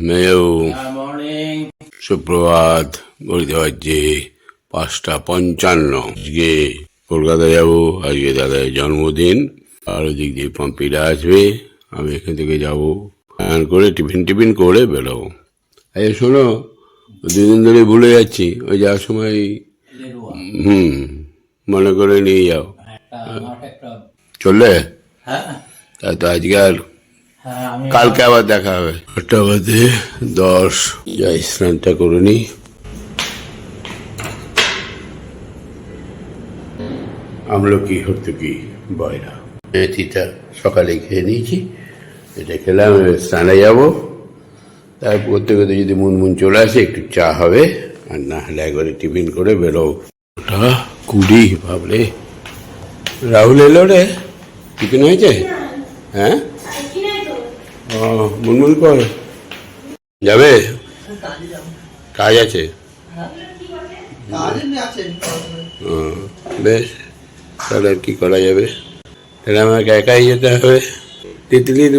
মেয়েও সুপ্রভাত ঘড়িতে বাজছে পাঁচটা পঞ্চান্ন। আজকে কলকাতা যাব আজকে দাদার জন্মদিন। আর ওদিক দিয়ে পম্পিরা আসবে আমি এখান থেকে যাব। স্নান করে টিফিন টিফিন করে বেরোবো। এই শোনো দুদিন ধরে ভুলে যাচ্ছি ওই যাওয়ার সময় হুম মনে করে নিয়ে যাও। একটা চললে? হ্যাঁ। তা তো আজকে আর হ্যাঁ কালকে আবার দেখা হবে। আটটা বাজে, দশ। যাই স্নানটা করে নি। আমলকি হর্তুকি বয়রা। মেথিটা সকালে খেয়ে নিয়েছি। এটা খেলাম স্নানে যাব। তারপর করতে করতে যদি মন মন চলে আসে, একটু চা হবে। আর না হলে একবারে টিফিন করে বেরো ওটা কুড়ি ভাবলে রাহুল এলো রে? টিফিন হয়েছে? হ্যাঁ? মুনমুন কর। যাবে? কাজ আছে? বেশ, তাহলে আর কি করা যাবে? তাহলে আমাকে একাই যেতে হবে। তিতলির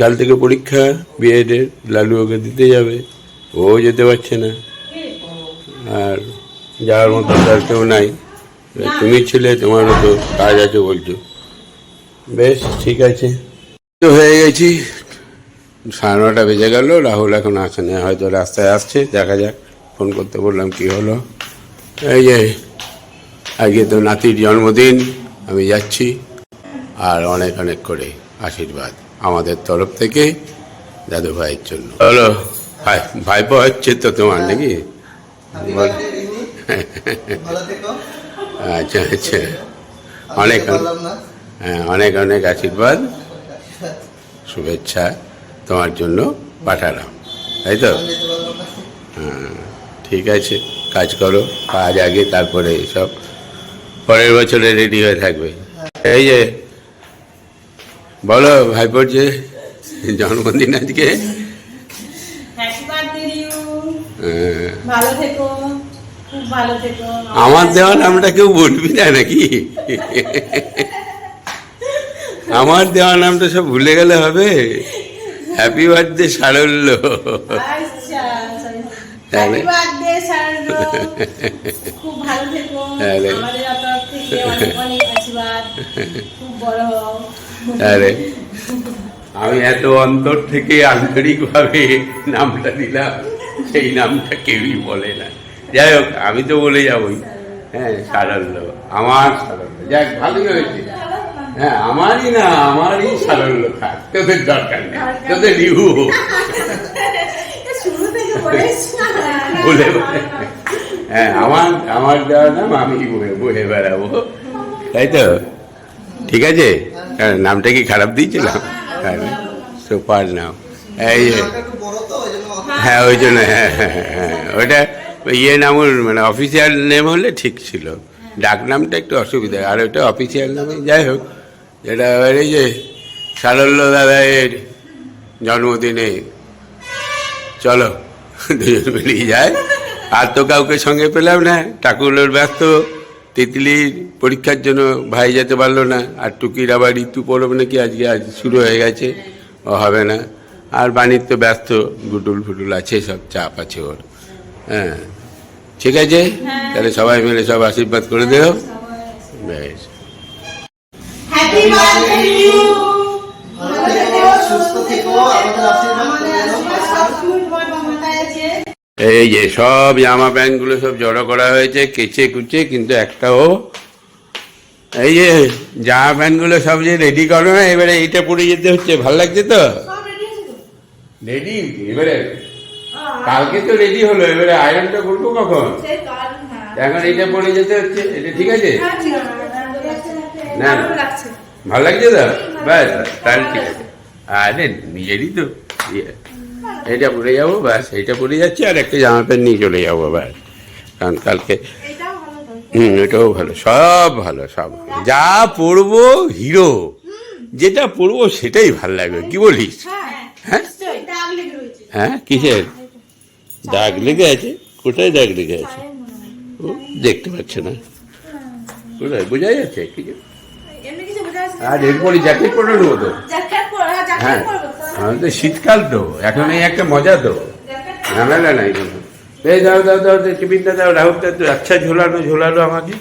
কাল থেকে পরীক্ষা বিএডের লালু ওকে দিতে যাবে। ও যেতে পারছে না। আর যাওয়ার মতো তার কেউ নাই। তুমি ছিলে, তোমারও তো কাজ আছে বলছো। বেশ, ঠিক আছে। তো হয়ে গেছি। সাড়ে নটা বেজে গেল রাহুল এখন আসে না হয়তো রাস্তায় আসছে দেখা যাক ফোন করতে বললাম কি হলো। এই যে আজকে তো নাতির জন্মদিন আমি যাচ্ছি আর অনেক অনেক করে আশীর্বাদ আমাদের তরফ থেকে দাদু ভাইয়ের জন্য। হলো ভাই ভাইপো হচ্ছে তো তোমার নাকি? বল। আচ্ছা আচ্ছা। অনেক হ্যাঁ অনেক অনেক আশীর্বাদ। শুভেচ্ছা। তোমার জন্য পাঠালাম। তাই তো? হ্যাঁ ঠিক আছে কাজ করো কাজ আগে তারপরে সব পরের বছরে রেডি হয়ে থাকবে। এই যে বলো ভাইপোর যে জন্মদিন আজকে। হ্যাঁ, আমার দেওয়া নামটা কেউ বলবি না নাকি? আমার দেওয়া নামটা সব ভুলে গেলে হবে। হ্যাপি বার্থডে সারল্য আরে আমি এত অন্তর থেকে আন্তরিকভাবে নামটা দিলাম সেই নামটা কেউই বলে না। যাই হোক আমি তো বলে যাবই। হ্যাঁ সারল্য আমার সারল্য যাক ভালোই হয়েছে। হ্যাঁ আমারই না আমারই সারল্য থাক তোদের দরকার নেই। তোদের থেকে বলে। হ্যাঁ আমার আমার দেওয়ার নাম আমি বেড়াবো। তাই তো? ঠিক আছে? হ্যাঁ, নামটা কি খারাপ দিয়েছিলাম? সুপার নাম এই হ্যাঁ ওই জন্য হ্যাঁ হ্যাঁ হ্যাঁ ওটা ইয়ে নামুর মানে অফিসিয়াল নেম হলে ঠিক ছিল। ডাক নামটা একটু অসুবিধা আর ওটা অফিসিয়াল নামে যাই হোক। যেটা এবার এই যে সারল্য দাদায়ের জন্মদিনে। চলো দুজন মিলিয়ে যায়। আর তো কাউকে সঙ্গে পেলাম না। ঠাকুরের ব্যস্ত তিতলির পরীক্ষার জন্য ভাই যেতে পারল না। আর টুকির আবার ঋতু পড়বে নাকি আজকে আজ শুরু হয়ে গেছে ও হবে না। আর বাণীর তো ব্যস্ত গুটুল ফুটুল আছে সব চাপ আছে ওর। হ্যাঁ ঠিক আছে? তাহলে সবাই মিলে সব আশীর্বাদ করে দেও। বেশ। হ্যাপি বার্থডে ইউ ভালো থেকো সুস্থ থেকো আমাদের আশীর্বাদ এই যে সব জামা প্যান্টগুলো সব জড়ো করা হয়েছে কেচে কুচে কিন্তু একটাও এই যে জামা প্যান্টগুলো সব যে রেডি করো না এবারে এইটা পরে যেতে হচ্ছে ভালো লাগছে তো? রেডি এবারে কালকে তো রেডি হলো এবারে আয়রনটা করব কখন? এখন এইটা পরে যেতে হচ্ছে এটা ঠিক আছে? হ্যাঁ, আছে। না। ভালো লাগছে ভালো তো ব্যাস তাহলে ঠিক আছে। আরে নিজেরই তো ইয়ে। এটা পরে যাব ব্যাস এইটা পরে যাচ্ছি আর একটা জামা প্যান্ট নিয়ে চলে যাব ব্যাস কারণ কালকে এটাও হুম এটাও ভালো সব ভালো সব যা পড়ব হিরো। যেটা পড়ব সেটাই ভালো লাগবে কি বলিস? হ্যাঁ হ্যাঁ লেগে হ্যাঁ কিসের? দাগ লেগে আছে? কোথায় দাগ লেগে আছে? ও, দেখতে পাচ্ছে না। কোথায়? বোঝা যাচ্ছে কি কিছু আর এরপরে জ্যাকেট পরে নেব তো? হ্যাঁ আমি তো শীতকাল তো। এখন এই একটা মজা তো। ঝামেলা নাই কোনো এই দাও দাও দাও দাও, টিফিনটা দাও রাহুলটা তো আচ্ছা ঝোলানো ঝোলালো আমাকে।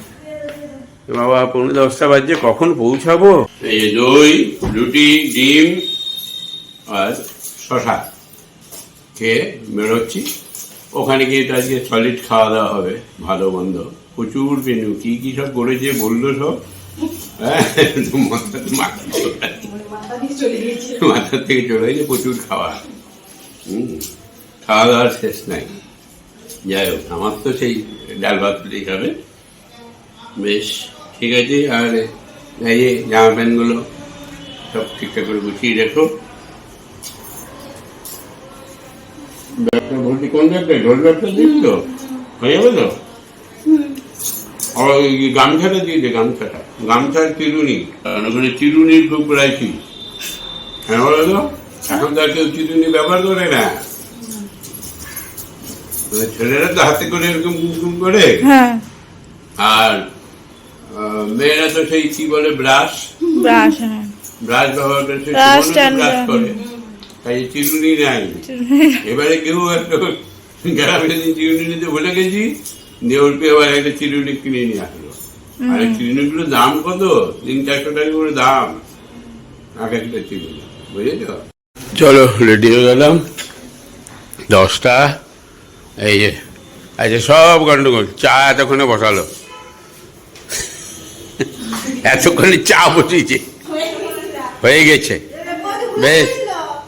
বাবা পনেরো দশটা বাজছে কখন পৌঁছাবো? এই দই রুটি ডিম আর শশা খেয়ে বেরোচ্ছি। ওখানে গিয়ে তো আজকে সলিড খাওয়া দাওয়া হবে ভালো মন্দ। প্রচুর মেনু কি কি সব করেছে বলল সব। হ্যাঁ মাথা থেকে চলে গেছে প্রচুর খাওয়া। হুম, খাওয়া দাওয়ার শেষ নাই। যাই হোক, আমার তো সেই ডাল ভাত দিলেই হবে বেশ ঠিক আছে আর এই যে জামা প্যান্টগুলো সব ঠিকঠাক করে গুছিয়ে রেখো ব্যাগটা ভর্তি কোন ব্যাগটা ঢোল ব্যাগটা দিস তো হয়ে তো আর ওই গামছাটা দিয়ে দে গামছাটা গামছার চিরুনি ওখানে চিরুনির খুব রাখি। হ্যাঁ বলো তো? এখন তো কেউ চিরুনি ব্যবহার করে না। মানে ছেলেরা তো হাতে করে এরকম গুম করে। হ্যাঁ। আর মেয়েরা তো সেই কি বলে ব্রাশ? ব্রাশ হ্যাঁ। ব্রাশ ব্যবহার করে ব্রাশ করে। তাই চিরুনি নাই। এবারে কেউ একটা গ্রামে চিরুনি নিতে ভুলে গেছি। দিয়ে অল্পে আবার একটা চিরুনি কিনে নিয়ে আসলো আর চিরুনিগুলোর দাম কত? তিন চারশো টাকা করে দাম। এক একটা চিরুনি বুঝেছ চলো রেডি হয়ে গেলাম। দশটা। এই যে আচ্ছা সব গন্ডগোল চা এতক্ষণে বসালো। এতক্ষণে চা বসিয়েছে। হয়ে গেছে। বেশ।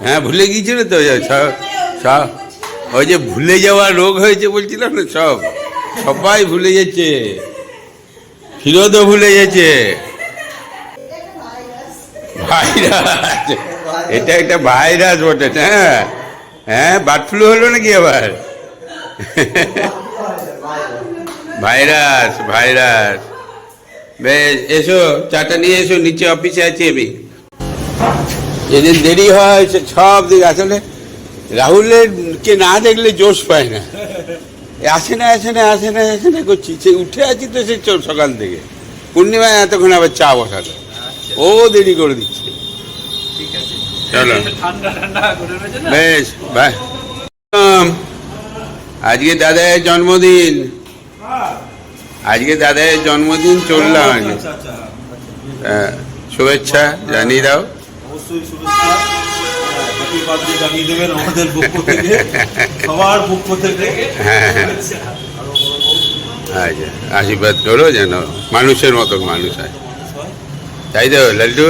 হ্যাঁ ভুলে গিয়েছিল তো সব সব। ওই যে ভুলে যাওয়া রোগ হয়েছে বলছিলাম না সব। সবাই ভুলে যাচ্ছে ফিরোদও ভুলে যাচ্ছে ভাইরাস। এটা একটা ভাইরাস বটে হ্যাঁ। হ্যাঁ বার্ড ফ্লু হলো নাকি আবার? Virus virus. বেশ, এসো, চাটা নিয়ে এসো, নিচে অফিসে আছি আমি। যেদিন দেরি হয় সব দিক, আসলে রাহুলের কে না দেখলে জোশ পায় না। আসে না আসে না আসে না আসে না করছি। সে উঠে আছি তো সে সকাল থেকে। পূর্ণিমায় এতক্ষণ আবার চা বসালো ও দেরি করে দিচ্ছে। চলো। বেশ বাই আজকে দাদার জন্মদিন। আজকে দাদার জন্মদিন চললাম আজকে। হ্যাঁ, শুভেচ্ছা জানিয়ে দাও। অবশ্যই শুভেচ্ছা। হ্যাপি বার্থডে জানিয়ে দেবেন আমাদের পক্ষ থেকে সবার পক্ষ থেকে। হ্যাঁ হ্যাঁ। আচ্ছা আশীর্বাদ করো যেন মানুষের মতো মানুষ হয়। তাই তো লাল্টু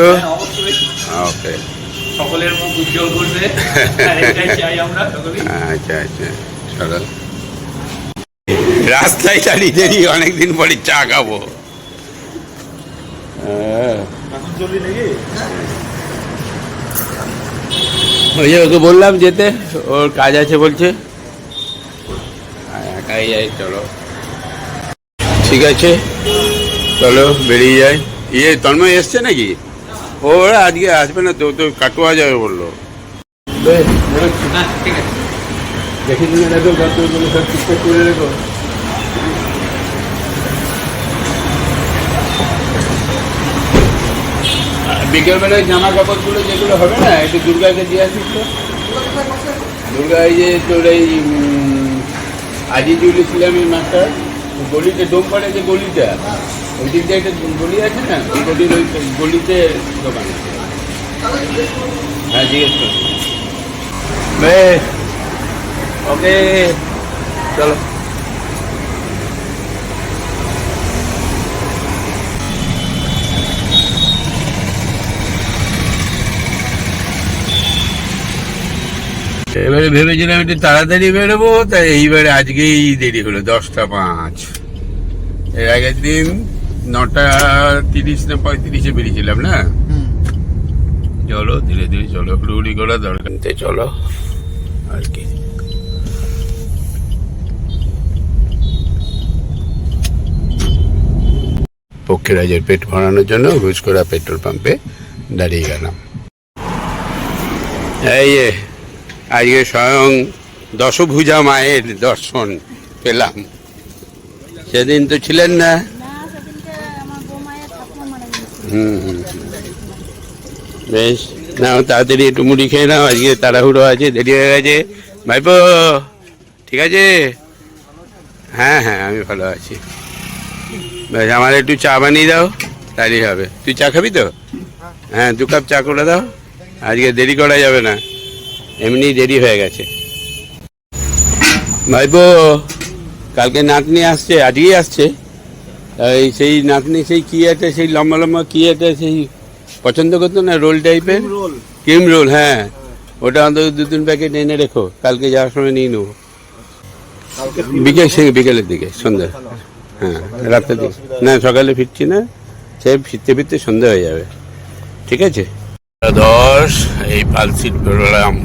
ওকে। সকলের মুখ উজ্জ্বল করবে। আর এটাই চাই আমরা সকলেই। আচ্ছা আচ্ছা রাস্তায় দাঁড়িয়ে দাঁড়িয়ে অনেকদিন পরে চা খাব। হ্যাঁ। এখন চলি নাকি? ওই যে ওকে বললাম যেতে, ওর কাজ আছে বলছে। একাই যাই, চলো। ঠিক আছে, চলো, বেরিয়ে যাই। ইয়ে তন্ময় এসছে নাকি? ও, ওরা আজকে আসবে না, তো তো কাটোয়া যাবে বলল। হ্যাঁ দেখে সব ঠিকঠাক করে রেখো। বিকেলবেলায় জামা কাপড়গুলো যেগুলো হবে না একটু দুর্গাকে দিয়ে আসিস তো। দুর্গা এই যে তোর এই উম, আজি জুয়েলি এই মাস্টার গলিতে ডোমপাড়ে যে গলিটা ওই দিক দিয়ে একটা গলি আছে না ওই গলির ওই গলিতে দোকান আছে। হ্যাঁ জিজ্ঞেস করো। বেশ ওকে চলো। এবারে ভেবেছিলাম একটু তাড়াতাড়ি বেরোবো তাই এইবারে আজকেই দেরি হলো দশটা পাঁচ। এর আগের দিন নটা তিরিশ না পঁয়ত্রিশে বেরিয়েছিলাম না? চলো ধীরে ধীরে চলো হুড়ি করা দরকার। চলো আর কি। পক্ষীরাজের পেট ভরানোর জন্য ঘুষকোড়া পেট্রোল পাম্পে দাঁড়িয়ে গেলাম। এই আজকে স্বয়ং দশভুজা মায়ের দর্শন পেলাম। সেদিন তো ছিলেন না? হুম। বেশ না তাড়াতাড়ি একটু মুড়ি খেয়ে নাও আজকে তাড়াহুড়ো আছে দেরি হয়ে গেছে। ভাইপো ঠিক আছে? হ্যাঁ হ্যাঁ আমি ভালো আছি। বেশ আমার একটু চা বানিয়ে দাও তাহলেই হবে। তুই চা খাবি তো? হ্যাঁ দু কাপ চা করে দাও। আজকে দেরি করা যাবে না। এমনি দেরি হয়ে গেছে। ভাইপো কালকে নাতনি আসছে আজকেই আসছে। এই সেই নাতনি সেই কি আছে সেই লম্বা লম্বা কি আছে সেই পছন্দ করতো না রোল টাইপের? Cream roll. হ্যাঁ। ওটা অন্তত দু তিন প্যাকেট এনে রেখো কালকে যাওয়ার সময় নিয়ে নেব। বিকেল সে বিকেলের দিকে সন্ধ্যা। হ্যাঁ রাতের দিকে। না সকালে ফিরছি না সে ফিরতে ফিরতে সন্ধ্যা হয়ে যাবে। ঠিক আছে? দশ এই পালসিট বেরোলাম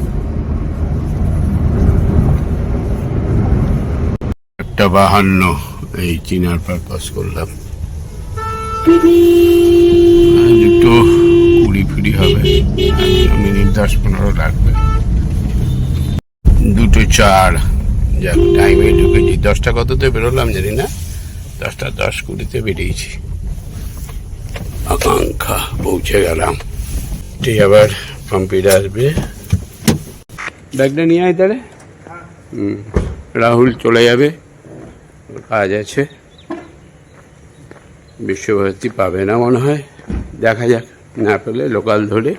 একটা বাহান্ন। এই চিনার পারপাস করলাম। দুটো কুড়ি ফুড়ি হবে। মিনিট দশ পনেরো লাগবে দুটো চার। যাক টাইমে ঢুকেছি দশটা কততে বেরোলাম জানি না। দশটা দশ কুড়িতে বেরিয়েছি। আকাঙ্ক্ষা পৌঁছে গেলাম। ঠিক আবার পাম্পিটা আসবে। ব্যাগটা নিয়ে আয় তাহলে। হুম রাহুল চলে যাবে। কাজ আছে। বিশ্বভারতী পাবে না মনে হয়। দেখা যাক না পেলে লোকাল ধরে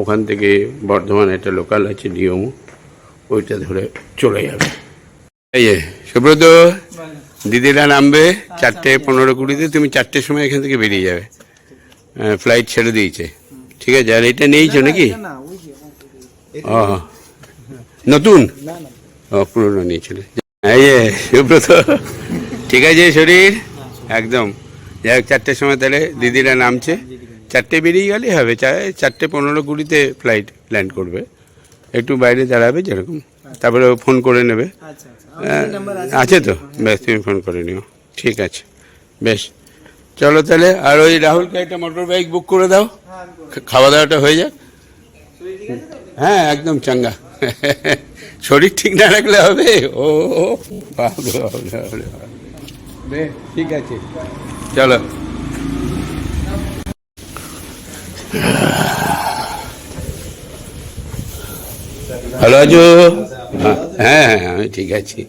ওখান থেকে বর্ধমান একটা লোকাল আছে ডিওমো ওইটা ধরে চলে যাবে। এই যে সুব্রত দিদিরা নামবে চারটে পনেরো কুড়িতে তুমি চারটের সময় এখান থেকে বেরিয়ে যাবে। ফ্লাইট ছেড়ে দিয়েছে। ঠিক আছে আর এটা নিয়েছো নাকি? ও নতুন? ও পুরনো নিয়েছিল। এই যে সুব্রত। ঠিক আছে শরীর? একদম। যাই হোক চারটের সময় তাহলে দিদিরা নামছে। চারটে বেরিয়ে গেলেই হবে। চারটে পনেরো কুড়িতে ফ্লাইট ল্যান্ড করবে। একটু বাইরে দাঁড়াবে যেরকম। তারপরে ও ফোন করে নেবে। আচ্ছা আচ্ছা। হ্যাঁ, আছে। তো? বেশ তুমি ফোন করে নিও। ঠিক আছে। বেশ। চলো তাহলে আর ওই রাহুলকে একটা মোটর বাইক বুক করে দাও। খাওয়া দাওয়াটা হয়ে যাক। হ্যাঁ একদম চাঙ্গা। শরীর ঠিক না রাখলে হবে? ও। ঠিক আছে। চলো। ভালো আছো হ্যাঁ হ্যাঁ আমি ঠিক আছি।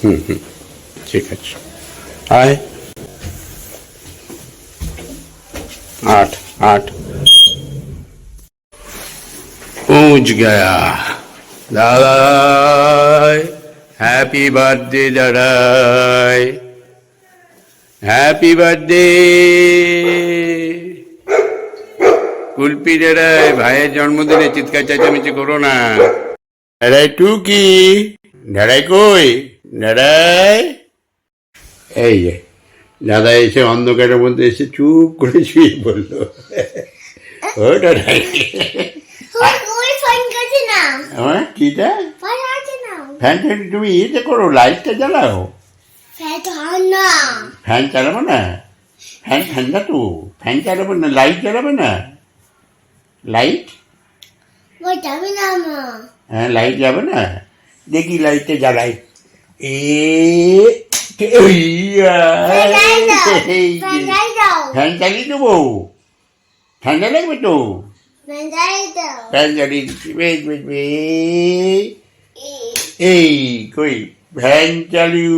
হুম হুম, ঠিক আছে। আয়। आठ आठ पहुंच गया दादाई happy birthday दादाई happy birthday Kulpi দাদাই ভাইয়ের জন্মদিনে চিৎকার চেঁচামেচি করো না দাদাই টুকি দাদাই কই দাদাই এই যে দাদা এসে অন্ধকারের মধ্যে এসে চুপ করে শুয়ে বলল ও দাদাই ওই ফোন করছে না আমার কিটা? আছে না ফ্যানটা তুমি ইয়েতে করো লাইটটা জ্বালাও। ফ্যান চালাবো না? ফ্যান ঠান্ডা তো। ফ্যান চালাবো না লাইট না? লাইট? হ্যাঁ লাইট যাবে না? দেখি লাইটটা জ্বালাই। এ ওই, ফ্যান যাই দাও এই ফ্যান যে। যাই দাও ফ্যান চালিয়ে দেবো ঠান্ডা লাগবে তো ফ্যান যাই দাও ফ্যান চালিয়ে দিচ্ছি বেশ বেশ বেশ এই কই ভ্যান চালু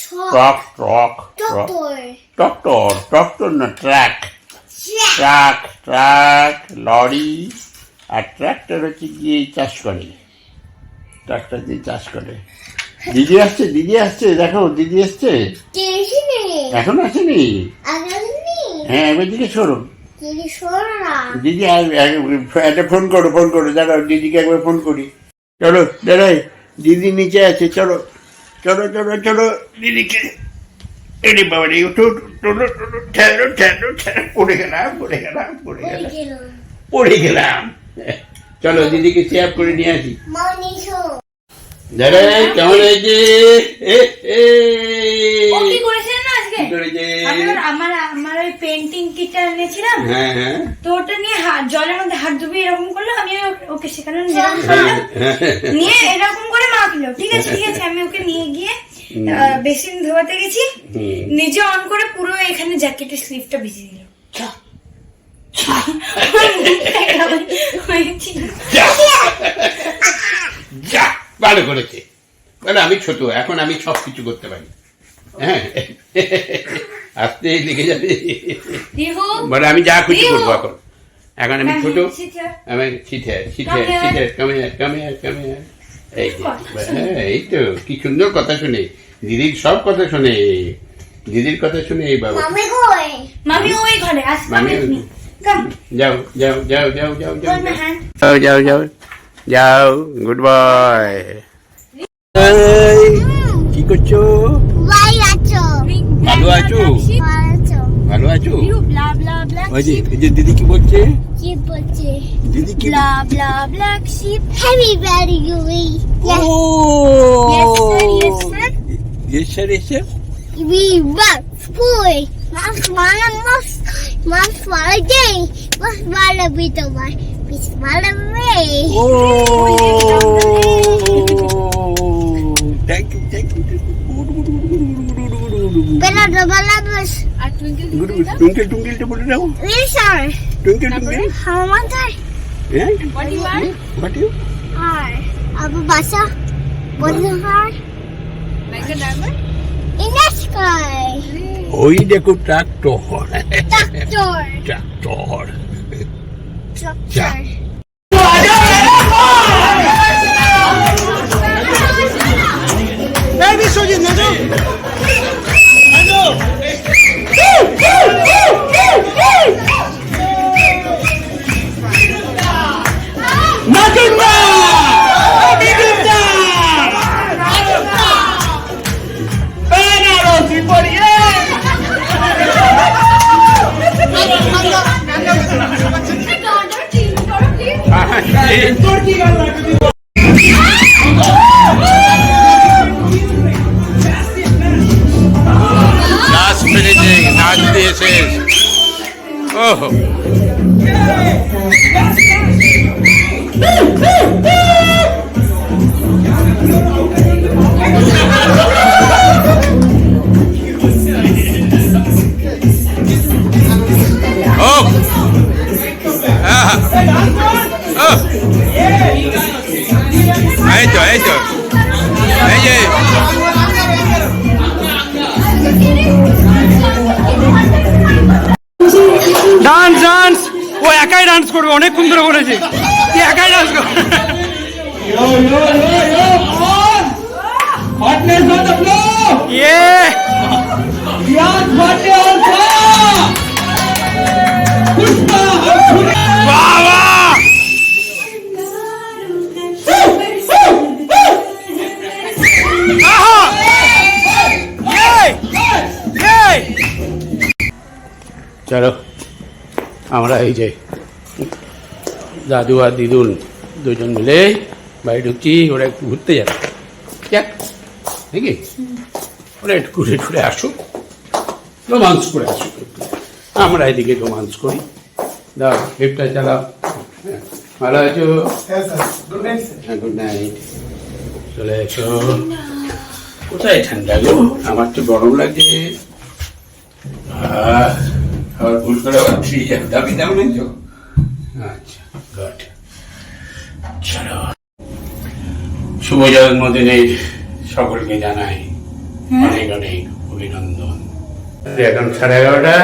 ভ্যান চালু গেছে ফ্যাট না ফ্যান চালু ফ্যাট না বাইরে না বাজে না বাজে না আমার দাদাইটা কই আরে ছক এটা কি টক ছক টক টক টক ডক্টর ট্রাক্টর ট্রাক্টর না ট্রাক ট্রাক ট্রাক লরি আর ট্রাক্টর হচ্ছে গিয়ে চাষ করে? ট্রাক্টর দিয়ে চাষ করে। দিদি আসছে দিদি আসছে দেখো দিদি আসছে এখন আসেনি? হ্যাঁ এবার দিকে সরো। দিদি একটা ফোন করো ফোন করো। দাঁড়াও দিদিকে একবার ফোন করি। চলো দাঁড়াই দিদি নিচে আছে চলো। চলো চলো চলো দিদিকে এরে বাবা রে চলো চলো ঠেলো ঠেলো ঠেলো পড়ে গেলাম পড়ে গেলাম পড়ে গেলাম গেল পড়ে গেলাম চলো দিদিকে সেভ করে নিয়ে আসি দাঁড়াই কেমন হয়েছে আমার আমার আমার ওই পেন্টিং কিটটা এনেছিলাম। হ্যাঁ হ্যাঁ। তো ওটা নিয়ে জলের মধ্যে হাত ডুবিয়ে এরকম করল আমি ওকে যেরকম করলাম নিয়ে এরকম করে মাখলো ঠিক আছে ঠিক আছে আমি ওকে নিয়ে গিয়ে বেসিন ধোয়াতে গেছি। নিজে অন করে পুরো এখানে জ্যাকেটের স্লিভটা ভিজে দিল। ভালো করেছে। বলে আমি ছোট এখন আমি সব কিছু করতে পারি। হ্যাঁ। আসতে লিখে যাবে। বলে আমি যা খুশি করব এখন। এখন আমি Come ছোট। here. আমি Come here. শিখে কামে কামে কামে এই হ্যাঁ, এই তো কি সুন্দর কথা শুনে। দিদির সব কথা শুনে। দিদির কথা শুনে এই বাবা। মামি ওই ঘরে আস মামি যাও যাও যাও যাও যাও যাও। যাও যাও যাও। Good boy. কি করছ? ভালো আছো ভালো আছো ওই যে এই যে দিদি কি বলছে দিদি কি ব্লা ব্ল্যাক শিপ হেভি ভেরি গুই ও yes sir yes sir We rock, boy. Must wanna must must wanna day. Must wanna be the one. Be wanna way. Oh. Thank you, thank you. Pero dobalamos. Twinkle twinkle to put it down. Yes, sir. Twinkle twinkle. How much I? Yeah. What you are? What you? Are. Abu Basa. What you are? Like a diamond. In the sky. ওই দেখো tractor tractor tractor tractor Last finishing, not the assist. Oh. Right dance dance ও একাই dance করবে অনেক সুন্দর করেছে একাই dance করবে বাবা চলো আমরা এই যে দাদু আর দিদুন দুজন মিলে বাড়ি ঢুকছি ওরা একটু ঘুরতে যাবে। যাক নাকি ওরা একটু ঘুরে ঘুরে আসুক রোমান্স করে আসুক আমরা এদিকে রোমান্স করি। দাও লিফটটা চালাও। হ্যাঁ, ভালো আছো? হ্যাঁ গুড নাইট চলে এসো। কোথায় ঠান্ডা গো? আমার তো গরম লাগে ভুল করে আবার ফিরে দাবি দাও নেই তো। আচ্ছা গুড চলো শুভ জন্মদিনের সকলকে জানাই অনেক অনেক অভিনন্দন। এখন সাড়ে এগারোটা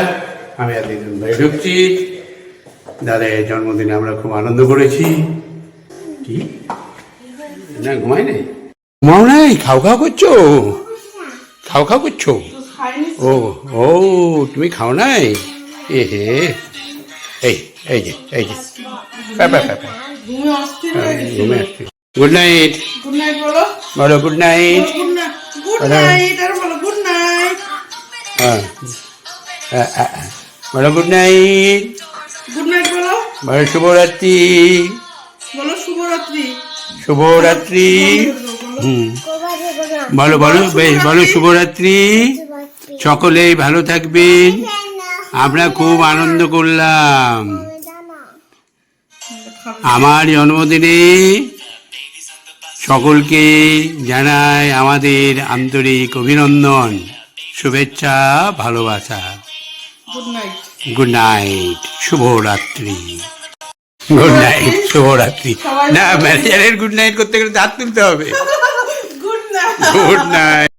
আমি আর দিদিন ভাই ঢুকছি। দাদা জন্মদিনে আমরা খুব আনন্দ করেছি। কি? না ঘুমাই নাই? ঘুমাও নাই? খাও খাও করছ? খাও খাও করছ? ও ও তুমি খাও নাই? এ হে এই এই যে এই যে। হ্যাঁ, ঘুমে আসছি গুড নাইট গুড নাইট বলো। বলো good night good night good night আর বলো গুড নাইট হ্যাঁ। বলো গুড নাইট গুড নাইট বলো। বলো শুভরাত্রি। বলো শুভরাত্রি। শুভরাত্রি। হুম। বলো বলো বেশ বলো শুভরাত্রি। সকলেই ভালো থাকবেন। আমরা খুব আনন্দ করলাম। আমার জন্মদিনে সকলকে জানাই আমাদের আন্তরিক অভিনন্দন শুভেচ্ছা ভালোবাসা। গুড নাইট শুভরাত্রি। গুড নাইট শুভরাত্রি। না ম্যানেজারের গুড নাইট করতে গেলে হাত তুলতে হবে। Good night good night